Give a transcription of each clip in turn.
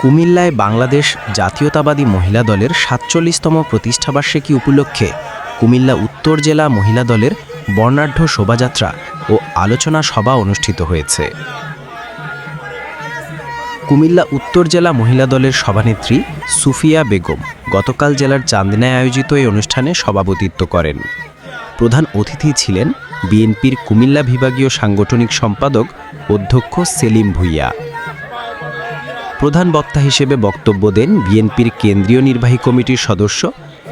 কুমিল্লায় বাংলাদেশ জাতীয়তাবাদী মহিলা দলের সাতচল্লিশতম প্রতিষ্ঠাবার্ষিকী উপলক্ষে কুমিল্লা উত্তর জেলা মহিলা দলের বর্ণাঢ্য শোভাযাত্রা ও আলোচনা সভা অনুষ্ঠিত হয়েছে। কুমিল্লা উত্তর জেলা মহিলা দলের সভানেত্রী সুফিয়া বেগম গতকাল জেলার চান্দিনায় আয়োজিত এই অনুষ্ঠানে সভাপতিত্ব করেন। প্রধান অতিথি ছিলেন বিএনপির কুমিল্লা বিভাগীয় সাংগঠনিক সম্পাদক অধ্যক্ষ সেলিম ভুইয়া। প্রধান বক্তা হিসেবে বক্তব্য দেন বিএনপির কেন্দ্রীয় নির্বাহী কমিটির সদস্য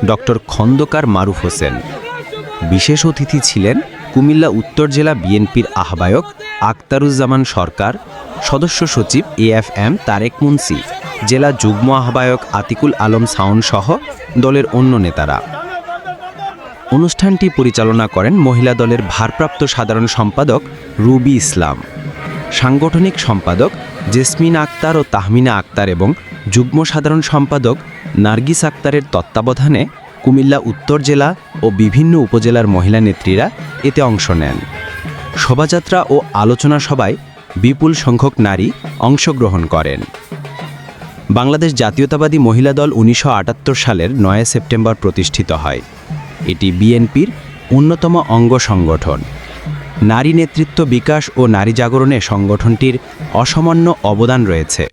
ডক্টর খন্দকার মারুফ হোসেন। বিশেষ অতিথি ছিলেন কুমিল্লা উত্তর জেলা বিএনপির আহ্বায়ক আক্তারুজ্জামান সরকার, সদস্য সচিব এএফএম তারেক মুন্সি, জেলা যুগ্ম আহ্বায়ক আতিকুল আলম সাউন সহ দলের অন্য নেতারা। অনুষ্ঠানটি পরিচালনা করেন মহিলা দলের ভারপ্রাপ্ত সাধারণ সম্পাদক রুবি ইসলাম। সাংগঠনিক সম্পাদক জেসমিন আক্তার ও তাহমিনা আক্তার এবং যুগ্ম সাধারণ সম্পাদক নার্গিস আক্তারের তত্ত্বাবধানে কুমিল্লা উত্তর জেলা ও বিভিন্ন উপজেলার মহিলা নেত্রীরা এতে অংশ নেন। শোভাযাত্রা ও আলোচনা সভায় বিপুল সংখ্যক নারী অংশগ্রহণ করেন। বাংলাদেশ জাতীয়তাবাদী মহিলা দল উনিশশো আটাত্তর সালের নয় সেপ্টেম্বর প্রতিষ্ঠিত হয়। এটি বিএনপির অন্যতম অঙ্গ সংগঠন। নারী নেতৃত্ব বিকাশ ও নারী জাগরণে সংগঠনটির অসামান্য অবদান রয়েছে।